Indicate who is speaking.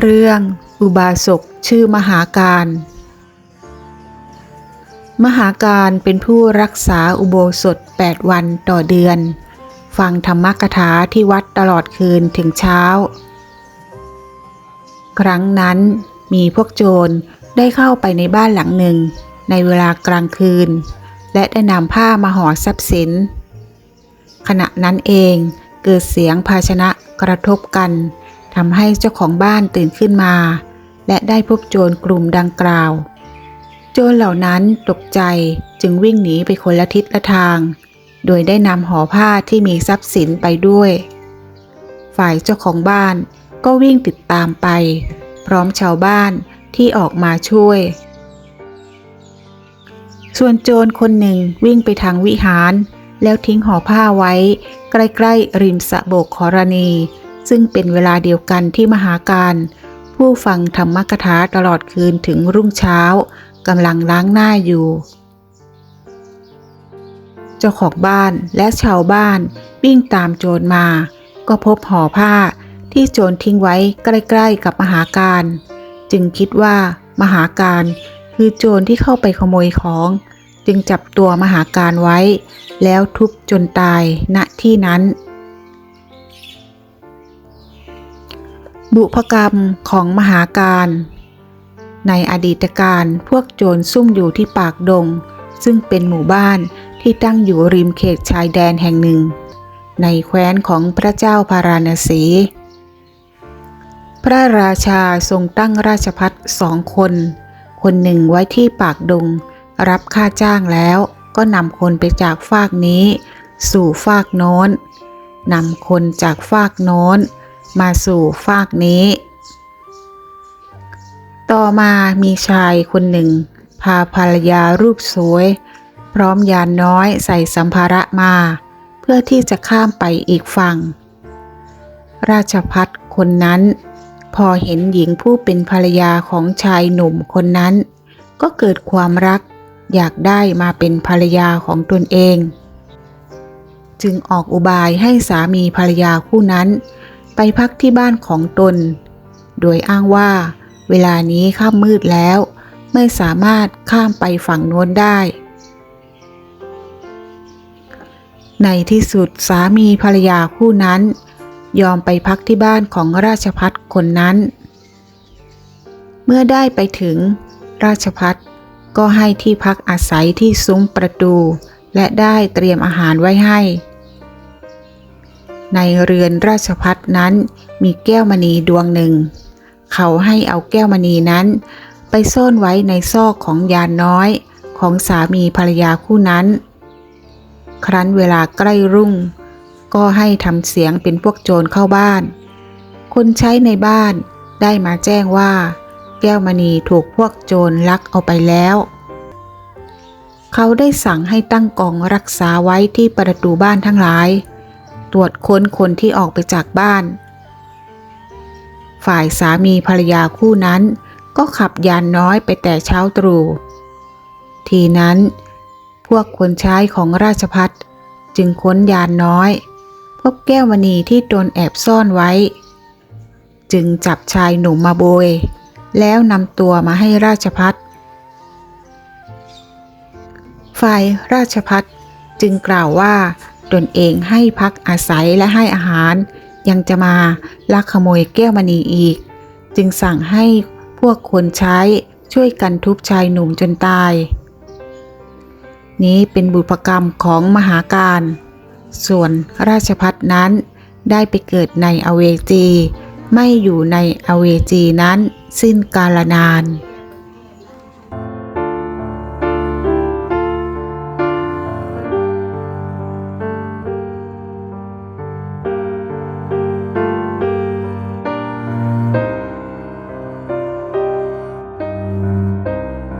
Speaker 1: เรื่องอุบาสกชื่อมหาการ มหาการเป็นผู้รักษาอุโบสถ 8 วันต่อเดือน ฟังธรรมกถาที่วัดตลอดคืนถึงเช้า ครั้งนั้นมีพวกโจรได้เข้าไปในบ้านหลังหนึ่ง ในเวลากลางคืน และได้นำผ้ามาห่อทรัพย์สิน ขณะนั้นเองเกิดเสียงภาชนะกระทบกัน ทำให้เจ้าของบ้านตื่นขึ้นมา และได้พบโจรกลุ่มดังกล่าว โจรเหล่านั้นตกใจจึงวิ่งหนีไปคนละทิศละทาง โดยได้นำห่อผ้าที่มีทรัพย์สินไปด้วย ฝ่ายเจ้าของบ้านก็วิ่งติดตามไป พร้อมชาวบ้านที่ออกมาช่วย ส่วนโจรคนหนึ่งวิ่งไปทางวิหาร แล้วทิ้งห่อผ้าไว้ ใกล้ ๆ ริมสะโบกขรณี ซึ่งเป็นเวลาเดียวกันที่มหาการ ผู้ฟังธรรมกถาตลอดคืนถึงรุ่งเช้ากำลังล้างหน้าอยู่ เจ้าของบ้านและชาวบ้านวิ่งตามโจรมา ก็พบห่อผ้าที่โจรทิ้งไว้ใกล้ๆกับมหาการ จึงคิดว่ามหาการคือโจรที่เข้าไปขโมยของ จึงจับตัวมหาการไว้ แล้วทุบจนตายณที่นั้น บุพกรรมของมหาการ ในอดีตการพวกโจรซุ่มอยู่ที่ปากดง ซึ่งเป็นหมู่บ้านที่ตั้งอยู่ริมเขตชายแดนแห่งหนึ่ง ในแคว้นของพระเจ้าพาราณสี พระราชาทรงตั้งราชพัฒสองคน คนหนึ่งไว้ที่ปากดง รับค่าจ้างแล้วก็นำคนไปจากฟากนี้ สู่ฟากโน้นนำคนจากฟากโน้น มาสู่ฟากนี้ ต่อมามีชายคนหนึ่ง พาภรรยารูปสวย พร้อมยานน้อยใส่สัมภาระมา เพื่อที่จะข้ามไปอีกฝั่ง ราชพัฒคนนั้น พอเห็นหญิงผู้เป็นภรรยาของชายหนุ่มคนนั้น ก็เกิดความรักอยากได้มาเป็นภรรยาของตนเอง จึงออกอุบายให้สามีภรรยาคู่นั้น ไปพักที่บ้านของตน โดยอ้างว่า เวลานี้ค่ำมืดแล้ว ไม่สามารถข้ามไปฝั่งโน้นได้ ในที่สุดสามีภรรยาคู่นั้น ยอมไปพักที่บ้านของราชพัฒคนนั้น เมื่อได้ไปถึงราชพัฒก็ให้ที่พักอาศัยที่ซุ้มประตู และได้เตรียมอาหารไว้ให้ ในเรือนราชพัฒนั้นมีแก้วมณีดวงหนึ่ง เขาให้เอาแก้วมณีนั้น ไปซ่อนไว้ในซอกของยานน้อยของสามีภรรยาคู่นั้น ครั้นเวลาใกล้รุ่ง ก็ให้ทำเสียงเป็นพวกโจรเข้าบ้าน คนใช้ในบ้านได้มาแจ้งว่า แก้วมณีถูกพวกโจรลักเอาไปแล้ว เขาได้สั่งให้ตั้งกองรักษาไว้ที่ประตูบ้านทั้งหลาย ตรวจค้นคนที่ออกไปจากบ้าน ฝ่ายสามีภรรยาคู่นั้น ก็ขับยานน้อยไปแต่เช้าตรู่ทีนั้น พวกคนใช้ของราชพัฒจึงค้นยานน้อย พบแก้วมณีที่ตนแอบซ่อนไว้ จึงจับชายหนุ่มมาโบย แล้วนำตัวมาให้ราชพัฒฝ่ายราชพัฒจึงกล่าวว่า ตนเองให้พักอาศัยและให้อาหาร ยังจะมาลักขโมยแก้วมณีอีก จึงสั่งให้พวกคนใช้ช่วยกันทุบชายหนุ่มจนตาย นี้เป็นบุพกรรมของมหาการ ส่วนราชพัฒนั้นได้ไปเกิดในอเวจี ไม่อยู่ในอเวจีนั้นสิ้นกาลนาน